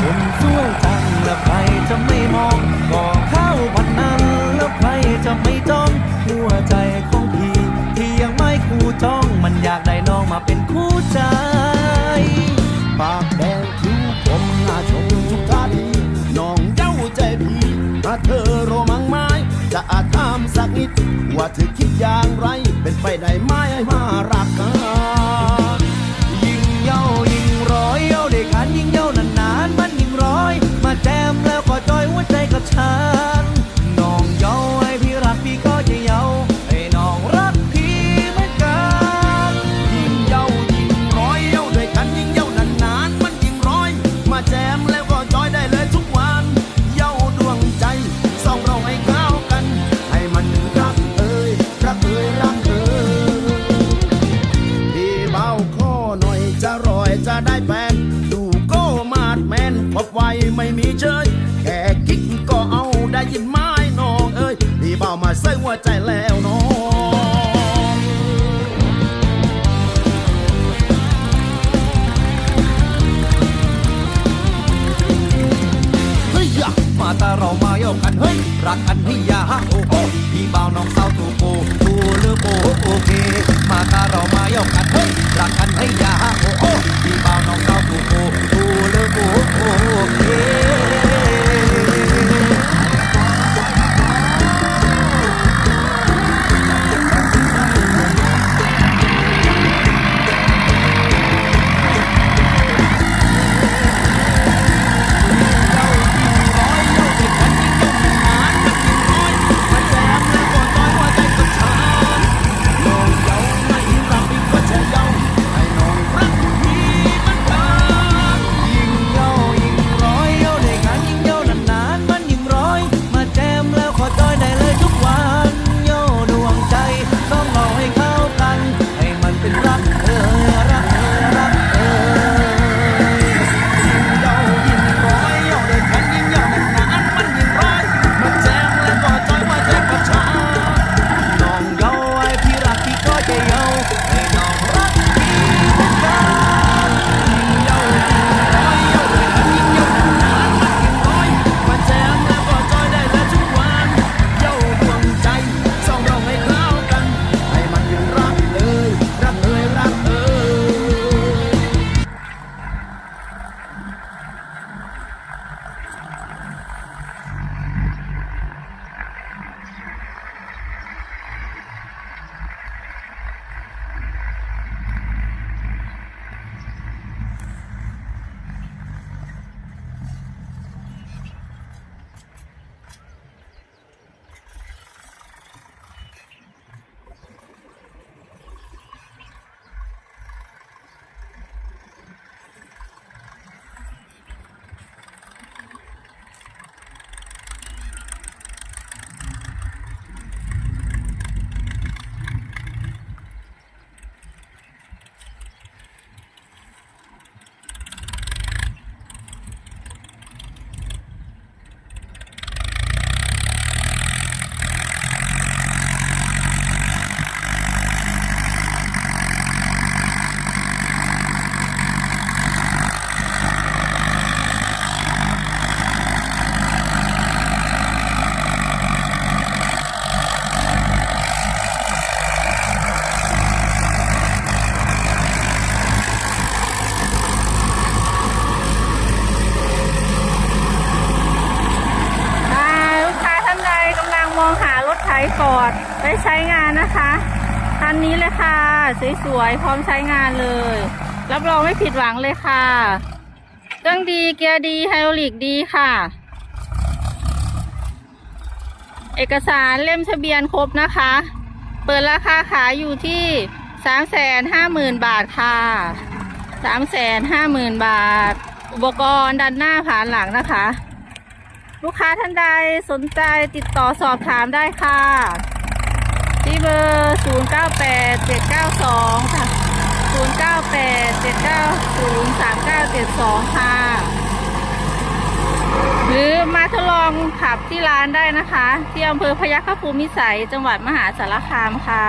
คนสวยจังแล้วใครจะไม่มองก่อข้าวพันนั้นแล้วใครจะไม่จ้องหัวใจของพี่ที่ยังไม่คู่จ้องมันอยากได้น้องมาเป็นคู่ใจ ปากแดงคิ้วคมหน้าชมทุกท่าดีน้องเจ้าใจพี่ถ้าเธอโรมังไม้จะอาจถามสักนิด ว่าเธอคิดอย่างไร เป็นไปได้ไหมให้มารักกัน พบไวไม่มีเชยแค่คิดก็เอาได้ยินไม้น้องเอ้ยพี่เบามาใส่หัวใจแล้วน้องเฮ้ยยะมาตาเรามาโยกกันเฮ้ยรักกันให้ยาฮะโอ้โหพี่บ่าวน้องสาวถูกโปดูหรือโปโอเค มาตาเรามา ถไถฟอร์ดไว้ใช้งานนะคะคันนี้เลยค่ะ สวยๆ พร้อมใช้งานเลย รับรองไม่ผิดหวังเลยค่ะเครื่องดีเกียร์ดีไฮดรอลิกดีค่ะ เอกสารเล่มทะเบียนครบนะคะ เปิดราคาขายอยู่ที่สามแสนห้าหมื่นบาทค่ะสามแสนห้าหมื่นบาท อุปกรณ์ด้านหน้าผ่านหลังนะคะ ลูกค้าท่านใดสนใจติดต่อสอบถามได้ค่ะ ที่เบอร์ 0 9 8 7 9 2 ค่ะ 0 9 8 7 9 0 3 9 7 2 ค่ะ หรือมาทดลองขับที่ร้านได้นะคะ ที่อำเภอพยัคฆภูมิสัย จังหวัดมหาสารคามค่ะ